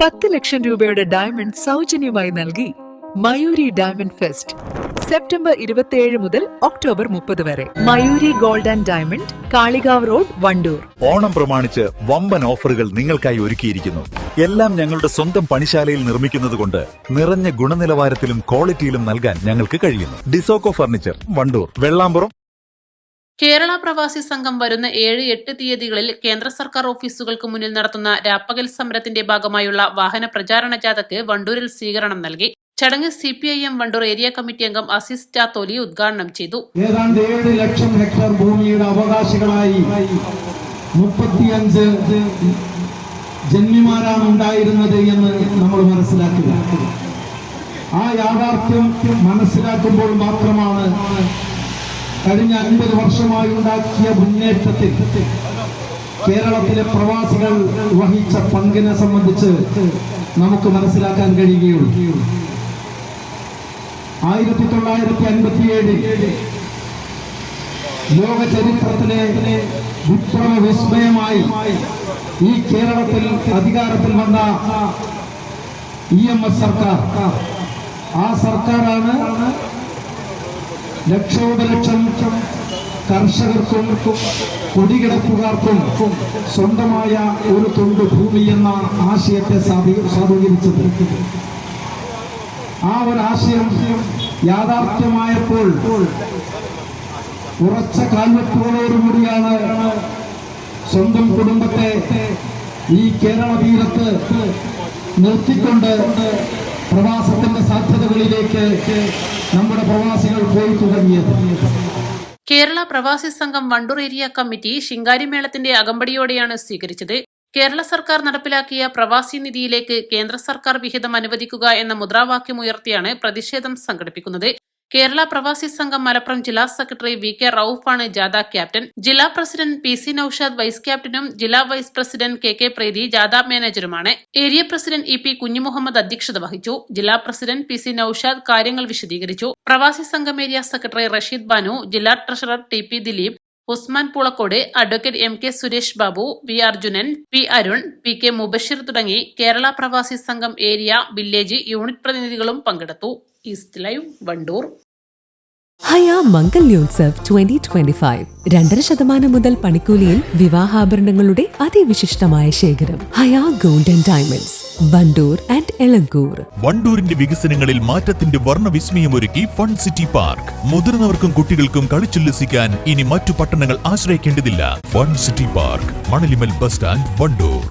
പത്ത് ലക്ഷം രൂപയുടെ ഡയമണ്ട് സൗജന്യമായി നൽകി മയൂരി ഡയമണ്ട് ഫെസ്റ്റ് സെപ്റ്റംബർ ഇരുപത്തിയേഴ് മുതൽ ഒക്ടോബർ മുപ്പത് വരെ. Mayuri gold and diamond Kalikavu road Wandoor. Onam പ്രമാണിച്ച് വമ്പൻ ഓഫറുകൾ നിങ്ങൾക്കായി ഒരുക്കിയിരിക്കുന്നു. എല്ലാം ഞങ്ങളുടെ സ്വന്തം പണിശാലയിൽ നിർമ്മിക്കുന്നത് കൊണ്ട് നിറഞ്ഞ ഗുണനിലവാരത്തിലും ക്വാളിറ്റിയിലും നൽകാൻ ഞങ്ങൾക്ക് കഴിയുന്നു. ഡിസോക്കോ ഫർണിച്ചർ വണ്ടൂർ. വെള്ളാമ്പുറം കേരള പ്രവാസി സംഘം വരുന്ന ഏഴ് എട്ട് തീയതികളിൽ കേന്ദ്ര സർക്കാർ ഓഫീസുകൾക്ക് മുന്നിൽ നടത്തുന്ന രാപ്പകൽ സമരത്തിന്റെ ഭാഗമായുള്ള വാഹന പ്രചാരണ ജാഥയ്ക്ക് വണ്ടൂരിൽ സ്വീകരണം നൽകി. ചടങ്ങ് C P I M Wandoor area committee അംഗം അസീസ് ചാത്തോലി ഉദ്ഘാടനം ചെയ്തു. ഏതാണ്ട് ഏഴ് ലക്ഷം ഹെക്ടർ ഭൂമിയുടെ അവകാശികളായി മുപ്പത്തിയഞ്ച് ജന്മിമാരാണ് ഉണ്ടായിരുന്നത് എന്ന് നമ്മൾ മനസ്സിലാക്കുക ആ യാഥാർത്ഥ്യം മനസ്സിലാക്കുമ്പോൾ മാത്രമാണ് കഴിഞ്ഞ അൻപത് വർഷമായി ഉണ്ടാക്കിയ മുന്നേറ്റത്തിൽ കേരളത്തിലെ പ്രവാസികൾ വഹിച്ച പങ്കിനെ സംബന്ധിച്ച് നമുക്ക് മനസ്സിലാക്കാൻ കഴിയുകയുള്ളൂ. ആയിരത്തി തൊള്ളായിരത്തി അൻപത്തിയേഴിൽ ലോക ചരിത്രത്തിലെ വിപ്ലവ വിസ്മയമായി ഈ കേരളത്തിൽ അധികാരത്തിൽ വന്ന ഇ എം എസ് സർക്കാർ. ആ സർക്കാരാണ് ലക്ഷോപലക്ഷം കർഷകർക്കും കൊടികിടപ്പുകാർക്കും സ്വന്തമായ ഒരു തൊണ്ട് ഭൂമി എന്ന ആശയത്തെ സാധൂകരിച്ചത്. ആ ഒരു ആശയം യാഥാർത്ഥ്യമായപ്പോൾ ഉറച്ച കാൽവെപ്പുകളോടുകൂടിയാണ് സ്വന്തം കുടുംബത്തെ ഈ കേരള തീരത്ത് നിർത്തിക്കൊണ്ട് പ്രവാസത്തിന്റെ സാധ്യതകളിലേക്ക് നമ്മുടെ പ്രവാസികൾ പോയി തുടങ്ങിയത്. കേരള പ്രവാസി സംഘം വണ്ടൂർ ഏരിയ കമ്മിറ്റി ശിങ്കാരിമേളത്തിന്റെ അകമ്പടിയോടെയാണ് സ്വീകരിച്ചത്. കേരള സർക്കാർ നടപ്പിലാക്കിയ പ്രവാസി നിധിയിലേക്ക് കേന്ദ്ര സർക്കാർ വിഹിതം അനുവദിക്കുക എന്ന മുദ്രാവാക്യം ഉയർത്തിയാണ് പ്രതിഷേധം സംഘടിപ്പിക്കുന്നത്. കേരള പ്രവാസി സംഘം മലപ്പുറം ജില്ലാ സെക്രട്ടറി വി കെ റൌഫാണ് ജാഥ ക്യാപ്റ്റൻ. ജില്ലാ president P C Noushad vice ക്യാപ്റ്റനും ജില്ലാ vice president K K Preethi ജാഥ മാനേജറുമാണ് area president E P Kunjumuhammed അധ്യക്ഷത വഹിച്ചു. ജില്ലാ പ്രസിഡന്റ് പി സി നൌഷാദ് കാര്യങ്ങൾ വിശദീകരിച്ചു. പ്രവാസി സംഘം ഏരിയ സെക്രട്ടറി റഷീദ് ബാനു ജില്ലാ treasurer T P Dileep Usman Poolakkode advocate M K Suresh Babu V Arjunan P Arun P K Mubashir തുടങ്ങി Kerala Pravasi Sangham area village unit പ്രതിനിധികളും പങ്കെടുത്തു. East Live Wandoor. Haya Mangalyotsav twenty twenty five രണ്ടര ശതമാനം മുതൽ പണിക്കൂലിയിൽ വിവാഹാഭരണങ്ങളുടെ അതിവിശിഷ്ടമായ ശേഖരം. Haya golden diamonds Wandoor and Elankur. വണ്ടൂരിന്റെ വികസനങ്ങളിൽ മാറ്റത്തിന്റെ വർണ വിസ്മയമൊരുക്കി ഫൺ സിറ്റി പാർക്ക് മുതിർന്നവർക്കും കുട്ടികൾക്കും കളിച്ചുല്ലസിക്കാൻ ഇനി മറ്റു പട്ടണങ്ങൾ ആശ്രയിക്കേണ്ടതില്ല. Fun city park Manalimal bus stand Wandoor.